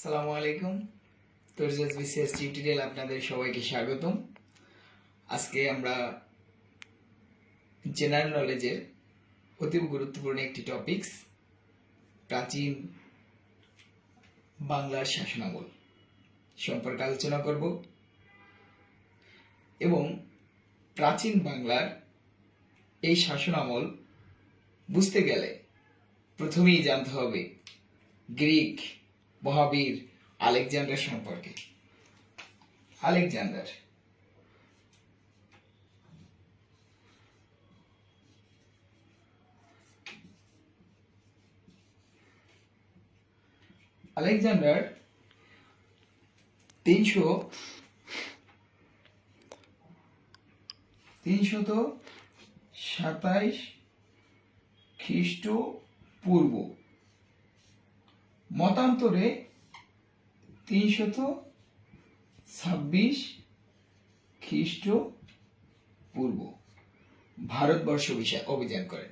আসসালামু আলাইকুম। তোরজাজ BCS tutorial আপনাদের সবাইকে স্বাগতম। আজকে আমরা জেনারেল নলেজের অতি গুরুত্বপূর্ণ একটি টপিকস প্রাচীন বাংলার শাসনামল সম্পর্কে আলোচনা করব এবং প্রাচীন বাংলার এই শাসনামল বুঝতে গেলে প্রথমেই জানতে হবে গ্রিক মহাবীর আলেকজান্ডার সম্পর্কে। আলেকজান্ডার। আলেকজান্ডার তিনশো তিনশত সাতাইশ খ্রিস্ট পূর্ব মতান্তরে তিনশত ছাব্বিশ খ্রিস্ট পূর্ব। ভারতবর্ষ বিষয় অভিযান করেন।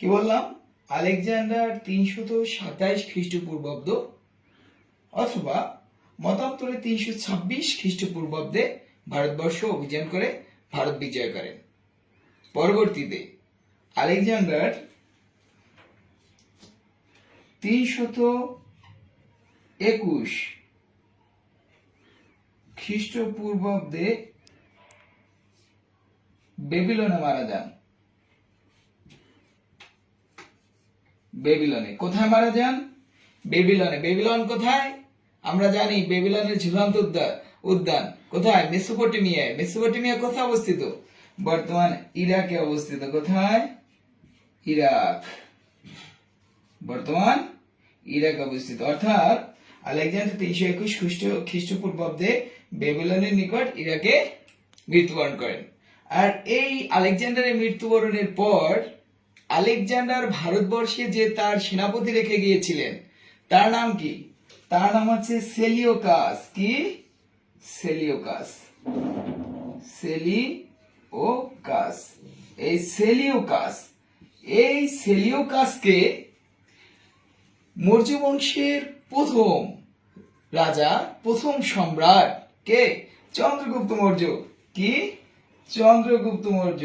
কি বললাম? আলেকজান্ডার তিনশত সাতাইশ খ্রিস্টপূর্বাব্দ অথবা মতান্তরে তিনশো ছাব্বিশ খ্রিস্টপূর্বাব্দে ভারতবর্ষ অভিযান করে ভারত বিজয় করেন। পরবর্তীতে আলেকজান্ডার তিনশত একুশ। খ্রিস্টপূর্বাব্দে বেবিলনে মারা যান। বেবিলনে কোথায় মারা যান? বেবিলনে। বেবিলন কোথায়? আমরা জানি বেবিলনের ঝুলন্ত উদ্যান উদ্যান। কোথায়? মেসোপটেমিয়ায়। মেসোপটেমিয়া কোথায় অবস্থিত? বর্তমান ইরাকে অবস্থিত। কোথায়? ইরাক। বর্তমান ইরাক অবস্থিত। অর্থাৎ আলেকজান্ডার তিনশো একুশ খ্রিস্ট খ্রিস্টপূর্বাব্দে বেবিলনের নিকট ইরাকে মৃত্যুবরণ করেন। আর এই আলেকজান্ডারের মৃত্যুবরণের পর আলেকজান্ডার ভারতবর্ষে যে তার সেনাপতি রেখে গিয়েছিলেন, তার নাম কি? তার নাম হচ্ছে সেলিওকাস। কি? সেলিওকাস। সেলিওকাস। এই সেলিওকাস, এই সেলিওকাসকে মৌর্য বংশের প্রথম রাজা, প্রথম সম্রাট কে? চন্দ্রগুপ্ত মৌর্য। কি? চন্দ্রগুপ্ত মৌর্য।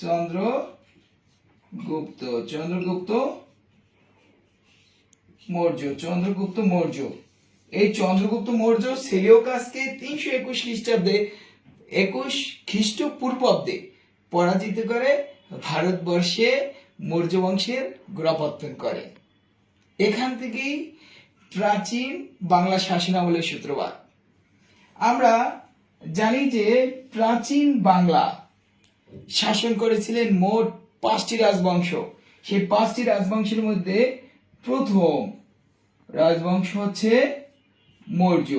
চন্দ্রগুপ্ত চন্দ্রগুপ্ত মৌর্য চন্দ্রগুপ্ত মৌর্য। এই চন্দ্রগুপ্ত মৌর্য সেলিওকাসকে তিনশো একুশ খ্রিস্টাব্দে একুশ খ্রিস্টপূর্বাব্দে পরাজিত করে ভারতবর্ষে মৌর্য বংশের গোড়াপত্তন করে। এখান থেকেই প্রাচীন বাংলা শাসনামলের সূত্রপাত। আমরা জানি যে প্রাচীন বাংলা শাসন করেছিলেন মোট পাঁচটি রাজবংশ। সেই পাঁচটি রাজবংশের মধ্যে প্রথম রাজবংশ হচ্ছে মৌর্য।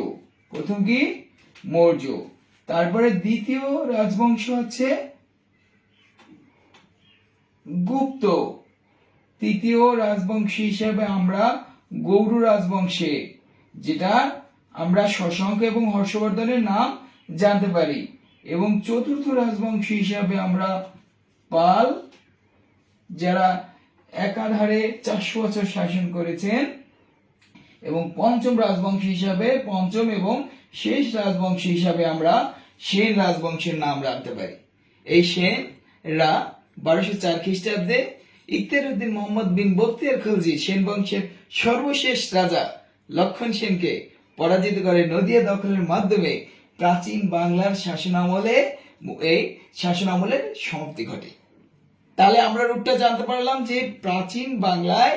প্রথম কি? মৌর্য। তারপরে দ্বিতীয় রাজবংশ হচ্ছে গুপ্ত। তৃতীয় রাজবংশী হিসেবে আমরা গৌড় রাজবংশে, যেটা আমরা শশাঙ্ক এবং হর্ষবর্ধনের নাম জানতে পারি। এবং চতুর্থ রাজবংশী হিসাবে আমরা পাল, যারা একাধারে চারশো বছর শাসন করেছেন, এবং পঞ্চম রাজবংশী হিসাবে, পঞ্চম এবং শেষ রাজবংশী হিসাবে আমরা সেন রাজবংশের নাম রাখতে পারি। এই সেনরা বারোশো চার খ্রিস্টাব্দে ইখতিয়ার উদ্দিন মোহাম্মদ বিন বখতিয়ার খলজি, সেন বংশের সর্বশেষ রাজা লক্ষণ সেনকে পরাজিত করে নদিয়া দখলের মাধ্যমে প্রাচীন বাংলার শাসনামলে এই শাসনামলের সমাপ্তি ঘটে। তাহলে আমরা রূপটা জানতে পারলাম যে প্রাচীন বাংলায়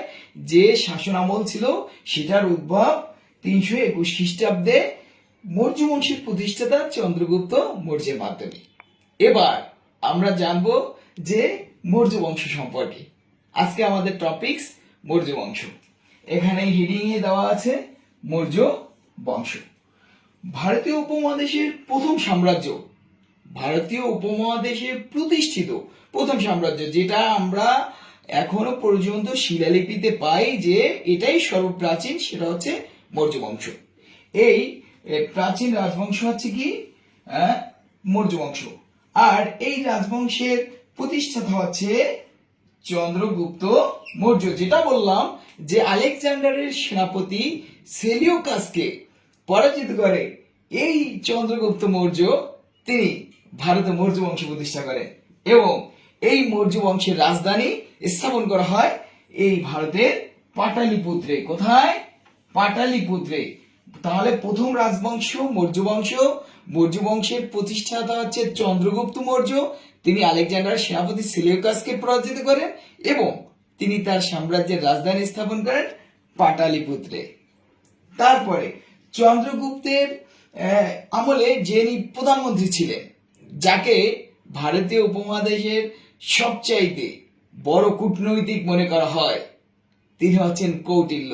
যে শাসনামল ছিল, সেটার উদ্ভব তিনশো একুশ খ্রিস্টাব্দে মৌর্য বংশের প্রতিষ্ঠাতা চন্দ্রগুপ্ত মৌর্যের মাধ্যমে। এবার আমরা জানব যে মৌর্য বংশ সম্পর্কে। আজকে আমাদের টপিকস মৌর্য বংশ। এখানে হিডিং এ দেওয়া আছে মৌর্য বংশ। ভারতীয় উপমহাদেশের প্রথম সাম্রাজ্য, ভারতীয় উপমহাদেশে প্রতিষ্ঠিত প্রথম সাম্রাজ্য, যেটা আমরা এখনও পর্যন্ত শিলালিপিতে পাই যে এটাই সর্বপ্রাচীন, সেটা হচ্ছে মৌর্য বংশ। এই প্রাচীন রাজবংশ হচ্ছে কি? মৌর্য বংশ। আর এই রাজবংশের প্রতিষ্ঠাতা হচ্ছে চন্দ্রগুপ্ত মৌর্য, যেটা বললাম যে আলেকজান্ডারের সেনাপতি সেলিওকাসকে পরাজিত করে এই চন্দ্রগুপ্ত মৌর্য, তিনি ভারতে মৌর্য বংশ প্রতিষ্ঠা করেন এবং এই মৌর্য বংশের রাজধানী স্থাপন করা হয় এই ভারতের পাটালিপুত্রে। কোথায়? পাটালিপুত্রে। তাহলে প্রথম রাজবংশ মৌর্য বংশ মৌর্য বংশের প্রতিষ্ঠাতা হচ্ছে চন্দ্রগুপ্ত মৌর্য। তিনি আলেকজান্ডার সেনাপতি সিলিউকাসকে পরাজিত করেন এবং তিনি তার সাম্রাজ্যের রাজধানী স্থাপন করেন পাটালিপুত্রে। তারপরে চন্দ্রগুপ্তের আমলে যিনি প্রধানমন্ত্রী ছিলেন, যাকে ভারতীয় উপমহাদেশের সবচাইতে বড় কূটনৈতিক মনে করা হয়, তিনি হচ্ছেন কৌটিল্য।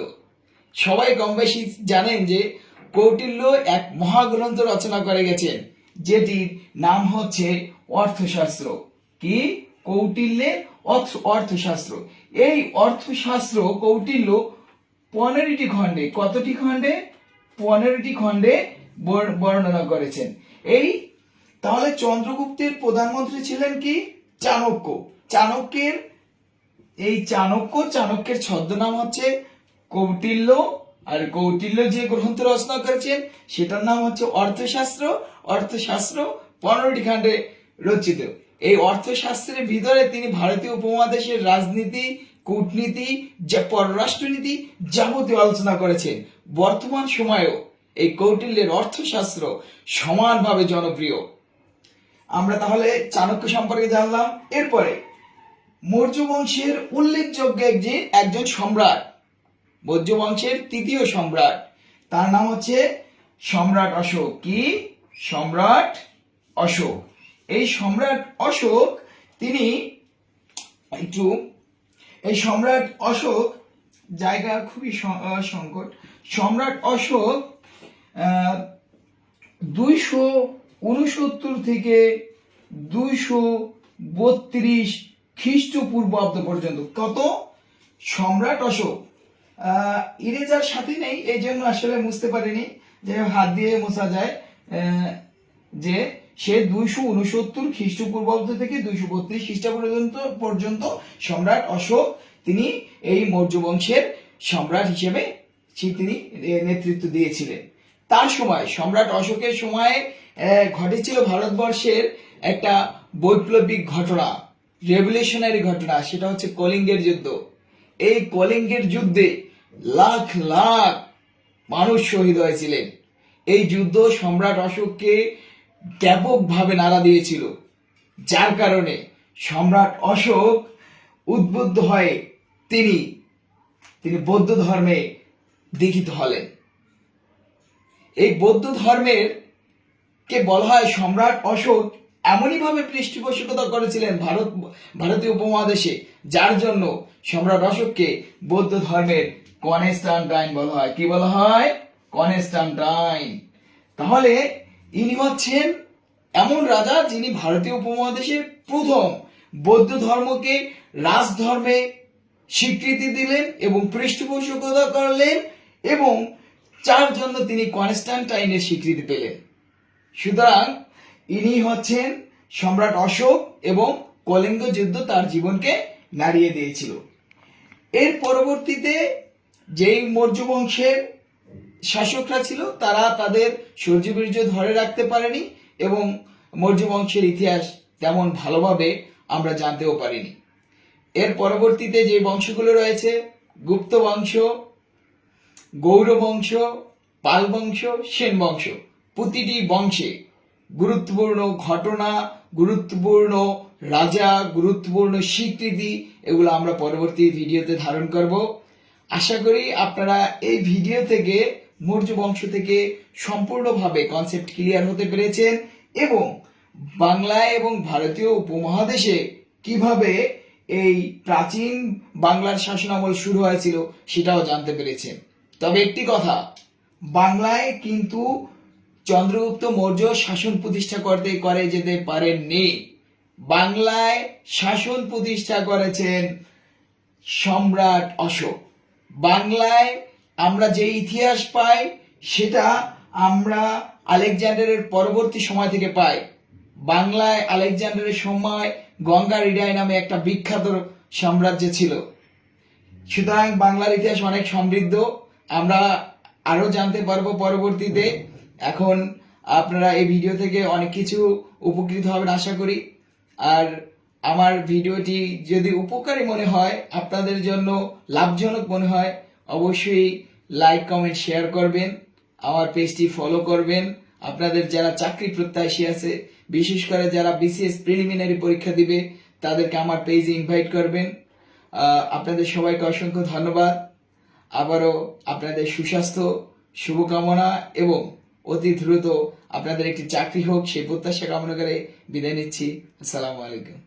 সবাই কম বেশি জানেন যে কৌটিল্য এক মহাগ্রন্থ রচনা করে গেছেন যেটির নাম হচ্ছে অর্থশাস্ত্র। কি? কৌটিল্যের অর্থ, অর্থশাস্ত্র। এই অর্থশাস্ত্র কৌটিল্য পনেরোটি খণ্ডে, কতটি খণ্ডে? পনেরোটি খণ্ডে বর- বর্ণনা করেছেন। এই, তাহলে চন্দ্রগুপ্তের প্রধানমন্ত্রী ছিলেন কি? চাণক্য। চাণক্যের, এই চাণক্য, চাণক্যের ছদ্মনাম হচ্ছে কৌটিল্য আর কৌটিল্য যে গ্রন্থ রচনা করেছেন, সেটার নাম হচ্ছে অর্থশাস্ত্র। অর্থশাস্ত্র পনেরোটি খণ্ডে রচিত। এই অর্থশাস্ত্রের ভিতরে তিনি ভারতীয় উপমহাদেশের রাজনীতি, কূটনীতি পররাষ্ট্রনীতি যাবতীয় আলোচনা করেছেন। বর্তমান সময়েও এই কৌটিল্যের অর্থশাস্ত্র সমানভাবে জনপ্রিয়। আমরা তাহলে চাণক্য সম্পর্কে জানলাম। এরপরে মৌর্য বংশের উল্লেখযোগ্য একজন সম্রাট। মৌর্য বংশের তৃতীয় সম্রাট। তার নাম হচ্ছে সম্রাট অশোক। কি? সম্রাট অশোক। এই সম্রাট অশোক, তিনি একটু, এই সম্রাট অশোক, জায়গা খুবই সংকট। সম্রাট অশোক দুইশো উনসত্তর থেকে দুইশো বত্রিশ খ্রিস্টপূর্বাব্দ পর্যন্ত। কত? সম্রাট অশোক। ইরেজার সাথে নেই, এই জন্য আসলে বুঝতে পারিনি যে হাত দিয়ে মোছা যায় যে সে দুইশো উনসত্তর খ্রিস্টপূর্বাব্দ থেকে দুইশো বত্রিশ খ্রিস্টাব্দ পর্যন্ত সম্রাট অশোক, তিনি এই মৌর্য বংশের সম্রাট হিসেবে তিনি নেতৃত্ব দিয়েছিলেন। তার সময়, সম্রাট অশোকের সময়ে ঘটেছিল ভারতবর্ষের একটা বৈপ্লবিক ঘটনা রেভলিউশনারি ঘটনা, সেটা হচ্ছে কলিঙ্গের যুদ্ধ। এই কলিঙ্গের যুদ্ধে লাখ লাখ মানুষ শহীদ হয়েছিলেন। এই যুদ্ধ সম্রাট অশোককে ব্যাপকভাবে নাড়া দিয়েছিল। যার কারণে সম্রাট অশোক উদ্বুদ্ধ হয়ে তিনি তিনি বৌদ্ধ ধর্মে দীক্ষিত হলেন। এই বৌদ্ধ ধর্মের কে বলা হয় সম্রাট অশোক এমনই ভাবে পৃষ্ঠপোষকতা করেছিলেন ভারত, ভারতীয় উপমহাদেশে, যার জন্য সম্রাট অশোককে বৌদ্ধ ধর্মের কনেস্টান্টাইন বলা হয়। কি বলা হয়? কনেস্টান্টাইন তাহলে ইনি হচ্ছেন এমন রাজা যিনি ভারতীয় উপমহাদেশের প্রথম বৌদ্ধ ধর্মকে রাজধর্মে স্বীকৃতি দিলেন এবং পৃষ্ঠপোষকতা করলেন এবং যার জন্য তিনি কনস্ট্যান্টাইনের স্বীকৃতি পেলেন। সুতরাং ইনি হচ্ছেন সম্রাট অশোক এবং কলিঙ্গ যুদ্ধ তার জীবনকে নাড়িয়ে দিয়েছিল। এর পরবর্তীতে যেই মৌর্য বংশের শাসকরা ছিল, তারা তাদের সূর্যবীর্য ধরে রাখতে পারেনি এবং মৌর্য বংশের ইতিহাস তেমন ভালোভাবে আমরা জানতেও পারিনি। এর পরবর্তীতে যে বংশগুলো রয়েছে, গুপ্ত বংশ গৌর বংশ, পাল বংশ, সেন বংশ, প্রতিটি বংশে গুরুত্বপূর্ণ ঘটনা, গুরুত্বপূর্ণ রাজা, গুরুত্বপূর্ণ স্বীকৃতি, এগুলো আমরা পরবর্তী ভিডিওতে ধারণ করব। আশা করি আপনারা এই ভিডিও থেকে মৌর্য বংশ থেকে সম্পূর্ণভাবে কনসেপ্ট ক্লিয়ার হতে পেরেছেন এবং বাংলায় এবং ভারতীয় উপমহাদেশে কীভাবে এই প্রাচীন বাংলার শাসনামল শুরু হয়েছিল সেটাও জানতে পেরেছেন। তবে একটি কথা, বাংলায় কিন্তু চন্দ্রগুপ্ত মৌর্য শাসন প্রতিষ্ঠা করতে করে যেতে পারেননি। বাংলায় শাসন প্রতিষ্ঠা করেছেন সম্রাট অশোক। বাংলায় আমরা যে ইতিহাস পাই, সেটা আমরা আলেকজান্ডারের পরবর্তী সময় থেকে পাই। বাংলায় আলেকজান্ডারের সময় গঙ্গা রিডাই নামে একটা বিখ্যাত সাম্রাজ্য ছিল। সুতরাং বাংলার ইতিহাস অনেক সমৃদ্ধ। আমরা আরও জানতে পারব পরবর্তীতে। এখন আপনারা এই ভিডিও থেকে অনেক কিছু উপকৃত হবেন, আশা করি। আর আমার ভিডিওটি যদি উপকারী মনে হয়, আপনাদের জন্য লাভজনক মনে হয়, অবশ্যই লাইক কমেন্ট শেয়ার করবেন, আমার পেজটি ফলো করবেন। আপনাদের যারা চাকরি প্রত্যাশী আছে, বিশেষ করে যারা বিসিএস প্রিলিমিনারি পরীক্ষা দিবে, তাদেরকে আমার পেজে ইনভাইট করবেন। আপনাদের সবাইকে অসংখ্য ধন্যবাদ। আবারও আপনাদের সুস্বাস্থ্য, শুভকামনা এবং অতি দ্রুত আপনাদের একটি চাকরি হোক, সেই প্রত্যাশা কামনা করে বিদায় নিচ্ছি। আসসালামু আলাইকুম।